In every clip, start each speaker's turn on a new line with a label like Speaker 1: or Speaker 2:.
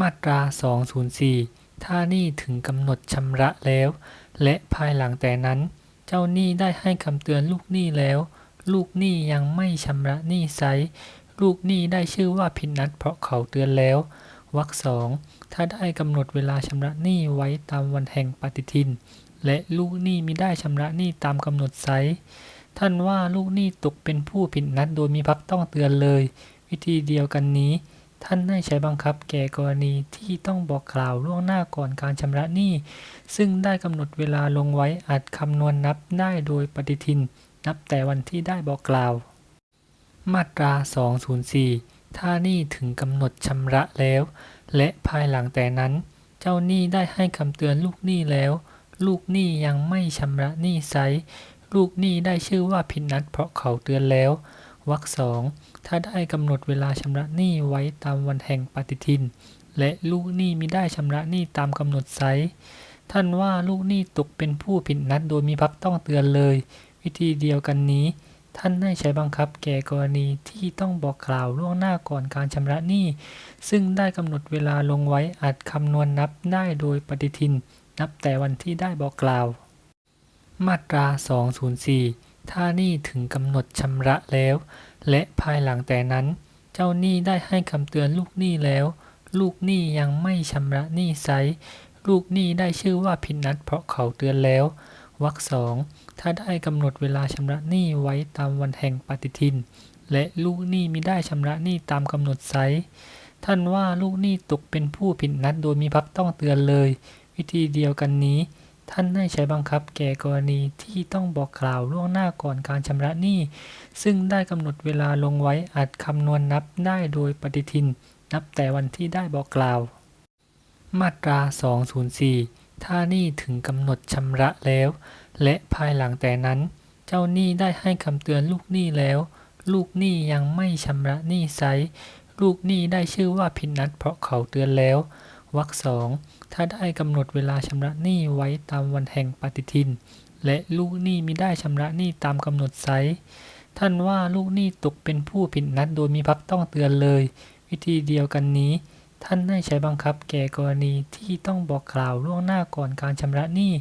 Speaker 1: มาตรา 204 ถ้าหนี้ถึงกำหนดชำระแล้ว และภายหลังแต่นั้น เจ้าหนี้ได้ให้คำเตือนลูกหนี้แล้ว ลูกหนี้ยังไม่ชำระหนี้ไซลูกหนี้ได้ชื่อว่าผิดนัดเพราะเขาเตือนแล้ววรรคสองถ้าได้กำหนดเวลาชำระหนี้ไว้ตามวันแห่งปฏิทิน และลูกหนี้มิได้ชำระหนี้ตามกำหนดไซท่านว่าลูกหนี้ตกเป็นผู้ผิดนัดโดยมีพักต้องเตือนเลย วิธีเดียวกันนี้ ท่านให้ใช้บังคับแก่กรณีที่ต้องบอกกล่าวล่วงหน้าก่อนการชำระหนี้ ซึ่งได้กำหนดเวลาลงไว้อาจคำนวณนับได้โดยปฏิทิน นับแต่วันที่ได้บอกกล่าว มาตรา 204 ถ้าหนี้ถึงกำหนดชำระแล้ว และภายหลังแต่นั้น เจ้าหนี้ได้ให้คำเตือนลูกหนี้แล้ว ลูกหนี้ยังไม่ชำระหนี้ไซลูกหนี้ได้ชื่อว่าผิดนัดเพราะเขาเตือนแล้ว วรรคสองถ้าได้กำหนดเวลาชำระหนี้ไว้ตามวันแห่งปฏิทิน และลูกหนี้มิได้ชำระหนี้ตามกำหนดไซท่านว่าลูกหนี้ตกเป็นผู้ผิดนัดโดยมีพักต้องเตือนเลย วิธีเดียวกันนี้ ท่านให้ใช้บังคับแก่กรณีที่ต้องบอกกล่าวล่วงหน้าก่อนการชำระหนี้ ซึ่งได้กำหนดเวลาลงไว้อาจคำนวณนับได้โดยปฏิทิน นับแต่วันที่ได้บอกกล่าว มาตรา 204 ถ้าหนี้ถึงกำหนดชำระแล้ว และภายหลังแต่นั้น เจ้าหนี้ได้ให้คำเตือนลูกหนี้แล้ว ลูกหนี้ยังไม่ชำระหนี้ไซลูกหนี้ได้ชื่อว่าผิดนัดเพราะเขาเตือนแล้ววรรคสองถ้าได้กำหนดเวลาชำระหนี้ไว้ตามวันแห่งปฏิทิน และลูกหนี้มิได้ชำระหนี้ตามกำหนดไซท่านว่าลูกหนี้ตกเป็นผู้ผิดนัดโดยมีพักต้องเตือนเลย วิธีเดียวกันนี้ ท่านให้ใช้บังคับแก่กรณีที่ต้องบอกกล่าวล่วงหน้าก่อนการชำระหนี้ ซึ่งได้กำหนดเวลาลงไว้อาจคำนวณนับได้โดยปฏิทิน นับแต่วันที่ได้บอกกล่าว มาตรา 204 ถ้าหนี้ถึงกำหนดชำระแล้ว และภายหลังแต่นั้น เจ้าหนี้ได้ให้คำเตือนลูกหนี้แล้ว ลูกหนี้ยังไม่ชำระหนี้ไซลูกหนี้ได้ชื่อว่าผิดนัดเพราะเขาเตือนแล้ว วรรคสองถ้าได้กำหนดเวลาชำระหนี้ไว้ตามวันแห่งปฏิทิน และลูกหนี้มิได้ชำระหนี้ตามกำหนดไซท่านว่าลูกหนี้ตกเป็นผู้ผิดนัดโดยมีพักต้องเตือนเลย วิธีเดียวกันนี้ ท่านให้ใช้บังคับแก่กรณีที่ต้องบอกกล่าวล่วงหน้าก่อนการชำระหนี้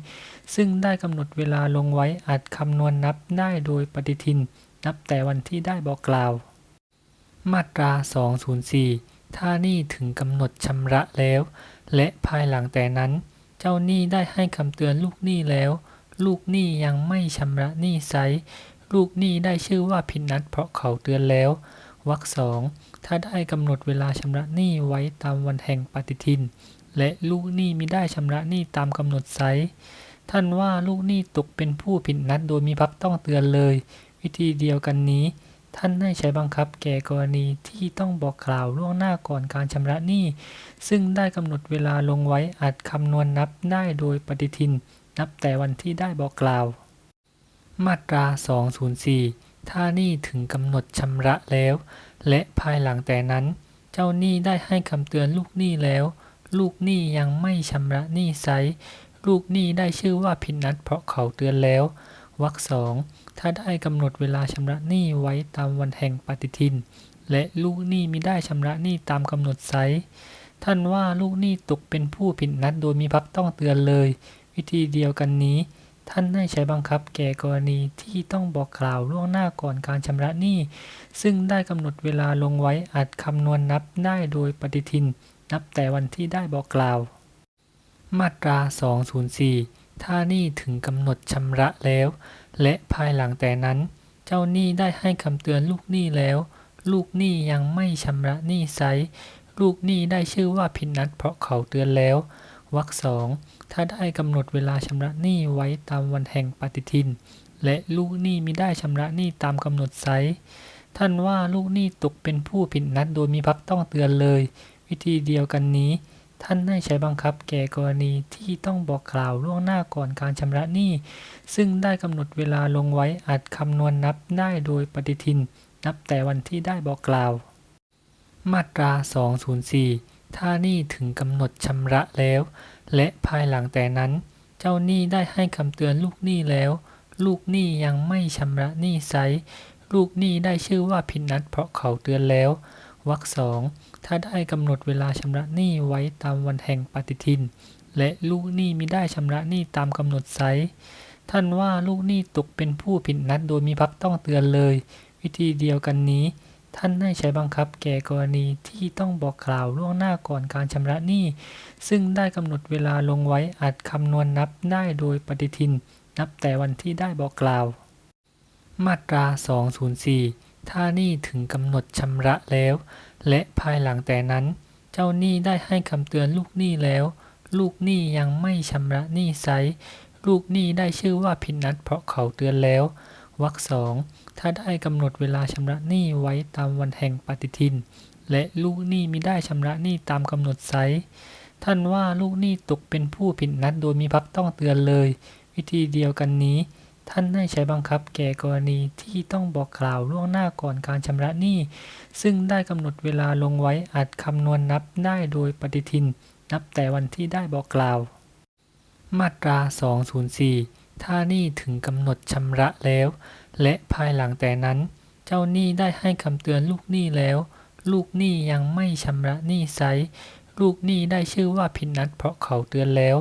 Speaker 1: ซึ่งได้กำหนดเวลาลงไว้อาจคำนวณนับได้โดยปฏิทิน นับแต่วันที่ได้บอกกล่าว มาตรา 204 ถ้าหนี้ถึงกำหนดชำระแล้ว และภายหลังแต่นั้น เจ้าหนี้ได้ให้คำเตือนลูกหนี้แล้ว ลูกหนี้ยังไม่ชำระหนี้ไซลูกหนี้ได้ชื่อว่าผิดนัดเพราะเขาเตือนแล้ววรรคสองถ้าได้กำหนดเวลาชำระหนี้ไว้ตามวันแห่งปฏิทิน และลูกหนี้มิได้ชำระหนี้ตามกำหนดไซท่านว่าลูกหนี้ตกเป็นผู้ผิดนัดโดยมีพักต้องเตือนเลย วิธีเดียวกันนี้ ท่านให้ใช้บังคับแก่กรณีที่ต้องบอกกล่าวล่วงหน้าก่อนการชำระหนี้ ซึ่งได้กำหนดเวลาลงไว้อาจคำนวณนับได้โดยปฏิทิน นับแต่วันที่ได้บอกกล่าว มาตรา 204 ถ้าหนี้ถึงกำหนดชำระแล้ว และภายหลังแต่นั้น เจ้าหนี้ได้ให้คำเตือนลูกหนี้แล้ว ลูกหนี้ยังไม่ชำระหนี้ไซลูกหนี้ได้ชื่อว่าผิดนัดเพราะเขาเตือนแล้ว วรรคสองถ้าได้กำหนดเวลาชำระหนี้ไว้ตามวันแห่งปฏิทิน และลูกหนี้มิได้ชำระหนี้ตามกำหนดไซท่านว่าลูกหนี้ตกเป็นผู้ผิดนัดโดยมีพักต้องเตือนเลย วิธีเดียวกันนี้ ท่านให้ใช้บังคับแก่กรณีที่ต้องบอกกล่าวล่วงหน้าก่อนการชำระหนี้ ซึ่งได้กำหนดเวลาลงไว้อาจคำนวณนับได้โดยปฏิทิน นับแต่วันที่ได้บอกกล่าว มาตรา 204 ถ้าหนี้ถึงกำหนดชำระแล้ว และภายหลังแต่นั้น เจ้าหนี้ได้ให้คำเตือนลูกหนี้แล้ว ลูกหนี้ยังไม่ชำระหนี้ไซลูกหนี้ได้ชื่อว่าผิดนัดเพราะเขาเตือนแล้ววรรคสองถ้าได้กำหนดเวลาชำระหนี้ไว้ตามวันแห่งปฏิทิน และลูกหนี้มิได้ชำระหนี้ตามกำหนดไซท่านว่าลูกหนี้ตกเป็นผู้ผิดนัดโดยมีพักต้องเตือนเลย วิธีเดียวกันนี้ ท่านให้ใช้บังคับแก่กรณีที่ต้องบอกกล่าวล่วงหน้าก่อนการชำระหนี้ ซึ่งได้กำหนดเวลาลงไว้อาจคำนวณนับได้โดยปฏิทิน นับแต่วันที่ได้บอกกล่าว มาตรา 204 ถ้าหนี้ถึงกำหนดชำระแล้ว และภายหลังแต่นั้น เจ้าหนี้ได้ให้คำเตือนลูกหนี้แล้ว ลูกหนี้ยังไม่ชำระหนี้ไซลูกหนี้ได้ชื่อว่าผิดนัดเพราะเขาเตือนแล้ว วรรคสองถ้าได้กำหนดเวลาชำระหนี้ไว้ตามวันแห่งปฏิทิน และลูกหนี้มิได้ชำระหนี้ตามกำหนดไซท่านว่าลูกหนี้ตกเป็นผู้ผิดนัดโดยมีพักต้องเตือนเลย วิธีเดียวกันนี้ ท่านให้ใช้บังคับแก่กรณีที่ต้องบอกกล่าวล่วงหน้าก่อนการชำระหนี้ ซึ่งได้กำหนดเวลาลงไว้อาจคำนวณนับได้โดยปฏิทิน นับแต่วันที่ได้บอกกล่าว มาตรา 204 ถ้าหนี้ถึงกำหนดชำระแล้ว และภายหลังแต่นั้น เจ้าหนี้ได้ให้คำเตือนลูกหนี้แล้ว ลูกหนี้ยังไม่ชำระหนี้ไซลูกหนี้ได้ชื่อว่าผิดนัดเพราะเขาเตือนแล้ววรรคสองถ้าได้กำหนดเวลาชำระหนี้ไว้ตามวันแห่งปฏิทิน และลูกหนี้มิได้ชำระหนี้ตามกำหนดไซท่านว่าลูกหนี้ตกเป็นผู้ผิดนัดโดยมีพักต้องเตือนเลย วิธีเดียวกันนี้ ท่านให้ใช้บังคับแก่กรณีที่ต้องบอกกล่าวล่วงหน้าก่อนการชำระหนี้ ซึ่งได้กำหนดเวลาลงไว้อาจคำนวณนับได้โดยปฏิทิน นับแต่วันที่ได้บอกกล่าว มาตรา 204 ถ้าหนี้ถึงกำหนดชำระแล้ว และภายหลังแต่นั้น เจ้าหนี้ได้ให้คำเตือนลูกหนี้แล้ว ลูกหนี้ยังไม่ชำระหนี้ไซลูกหนี้ได้ชื่อว่าผิดนัดเพราะเขาเตือนแล้ว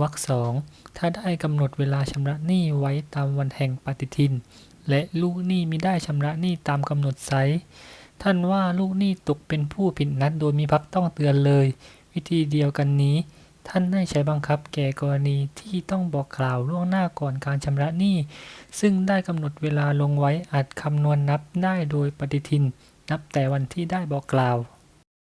Speaker 1: วรรคสองถ้าได้กำหนดเวลาชำระหนี้ไว้ตามวันแห่งปฏิทิน และลูกหนี้มิได้ชำระหนี้ตามกำหนดไซท่านว่าลูกหนี้ตกเป็นผู้ผิดนัดโดยมีพักต้องเตือนเลย วิธีเดียวกันนี้ ท่านให้ใช้บังคับแก่กรณีที่ต้องบอกกล่าวล่วงหน้าก่อนการชำระหนี้ ซึ่งได้กำหนดเวลาลงไว้อาจคำนวณนับได้โดยปฏิทิน นับแต่วันที่ได้บอกกล่าว